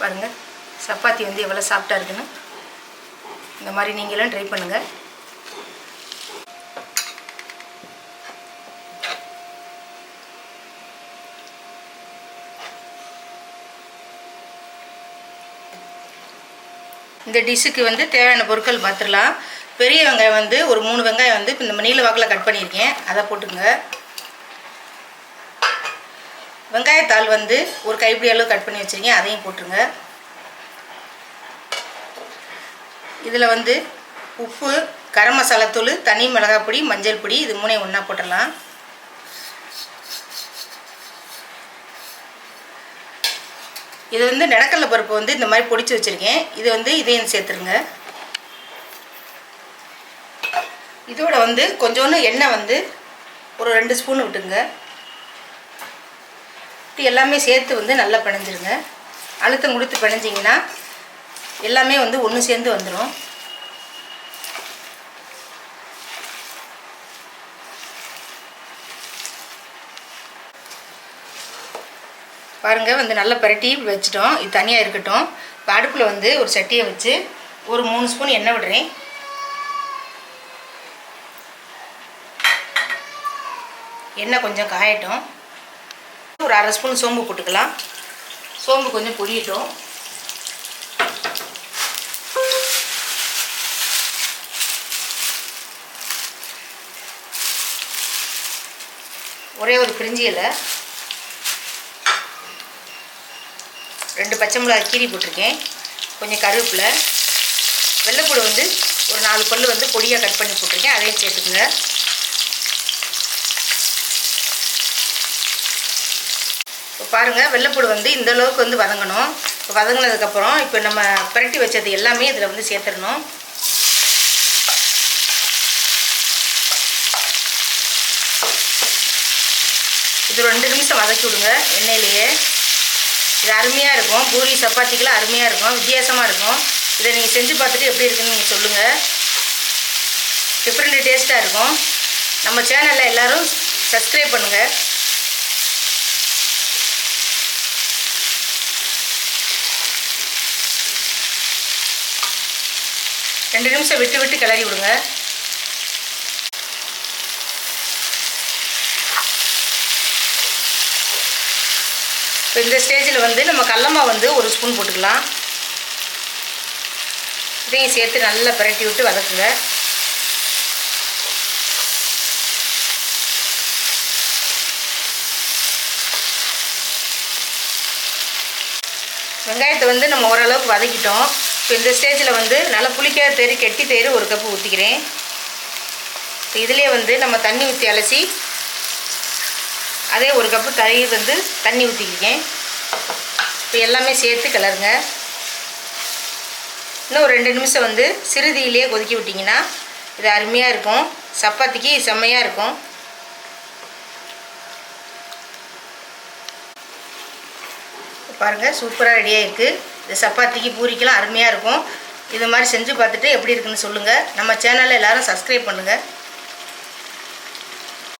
பாருங்கள் சப்பாத்தி வந்து எவ்வளோ சாஃப்டாக இருக்குன்னு. இந்த மாதிரி நீங்களும் ட்ரை பண்ணுங்கள் இந்த டிஷ்ஷுக்கு வந்து தேவையான பொருட்கள் பார்த்துடலாம் பெரிய வெங்காயம் வந்து ஒரு மூணு வெங்காயம் வந்து இந்த நீல வாக்கில் கட் பண்ணியிருக்கேன். அதை போட்டுங்க வெங்காயத்தாள் வந்து ஒரு கைப்பிடி அளவு கட் பண்ணி வச்சுருக்கேன். அதையும் போட்டுருங்க. இதில் வந்து உப்பு கரம் மசாலாத்தூள் தனி மிளகாய் பொடி மஞ்சள் பொடி இது மூணையும் ஒன்றா போட்டுடலாம். இது வந்து நிலக்கடலை பருப்பு வந்து இந்த மாதிரி பொடிச்சு வச்சுருக்கேன். இது வந்து இதையும் சேர்த்துருங்க. இதோட வந்து கொஞ்சோண்டு எண்ணெய் வந்து ஒரு ரெண்டு ஸ்பூன் விட்டுங்க இது எல்லாமே சேர்த்து வந்து நல்லா பிணைஞ்சிருங்க. அழுத்தம் கொடுத்து பிணைஞ்சிங்கன்னா எல்லாமே வந்து ஒன்று சேர்ந்து வந்துடும் பாருங்கள் வந்து நல்லா பரட்டி வச்சிட்டோம். இது தனியாக இருக்கட்டும். இப்போ அடுப்பில் வந்து ஒரு சட்டியை வச்சு ஒரு மூணு ஸ்பூன் எண்ணெய் விடுறேன். எண்ணெய் கொஞ்சம் காயட்டும். ஒரு அரை ஸ்பூன் சோம்பு போட்டுக்கலாம். சோம்பு கொஞ்சம் பொரியட்டும் ஒரே ஒரு பிரிஞ்சி இலை. ரெண்டு பச்சை மிளகாய் கீரி போட்டிருக்கேன். கொஞ்சம் கருவேப்பிலை. வெள்ளைப்பூடு வந்து ஒரு நாலு பல் வந்து பொடியாக கட் பண்ணி போட்டிருக்கேன். அதையும் சேர்த்துக்குங்க. பாருங்கள் வெள்ளைப்பூடு வந்து இந்த அளவுக்கு வந்து வதங்கணும். இப்போ வதங்கினதுக்கப்புறம் இப்போ நம்ம பிரட்டி வச்சது எல்லாமே இதில் வந்து சேர்த்துடணும். இது ரெண்டு நிமிஷம் வதக்கி விடுங்க எண்ணெயிலேயே. இது அருமையாக இருக்கும். பூரி சப்பாத்திக்கெல்லாம் அருமையாக இருக்கும். வித்தியாசமாக இருக்கும். இதை நீங்கள் செஞ்சு பார்த்துட்டு எப்படி இருக்குன்னு நீங்கள் சொல்லுங்கள் டிஃப்ரெண்ட் டேஸ்ட்டாக இருக்கும். நம்ம சேனலில் எல்லோரும் சப்ஸ்கிரைப் பண்ணுங்கள் ரெண்டு நிமிஷம் விட்டு விட்டு கிளறி விடுங்க. இப்போ இந்த ஸ்டேஜில் வந்து நம்ம கடலமா வந்து ஒரு ஸ்பூன் போட்டுக்கலாம். இதையும் சேர்த்து நல்லா பிரட்டி விட்டு வதக்குங்க. வெங்காயத்தை வந்து நம்ம ஓரளவுக்கு வதக்கிட்டோம். இப்போ இந்த ஸ்டேஜில் வந்து நல்லா புளிக்காத தேர் கெட்டி தேர் ஒரு கப்பு ஊற்றிக்கிறேன் இதுலேயே இதிலே வந்து நம்ம தண்ணி ஊற்றி அலசி அதே ஒரு கப்பு தயிர் வந்து தண்ணி ஊற்றிக்கிறேன் இப்போ எல்லாமே சேர்த்து கிளறுங்க இன்னும் ஒரு ரெண்டு நிமிஷம் வந்து சிறுதியிலே கொதிக்க விட்டிங்கன்னா இது அருமையாக இருக்கும். சப்பாத்திக்கு செம்மையாக இருக்கும். பாருங்கள் சூப்பராக ரெடியாக இருக்குது இது சப்பாத்திக்கு பூரிக்கெல்லாம் அருமையாக இருக்கும். இது மாதிரி செஞ்சு பார்த்துட்டு எப்படி இருக்குன்னு சொல்லுங்கள் நம்ம சேனலில் எல்லோரும் சப்ஸ்கிரைப் பண்ணுங்கள்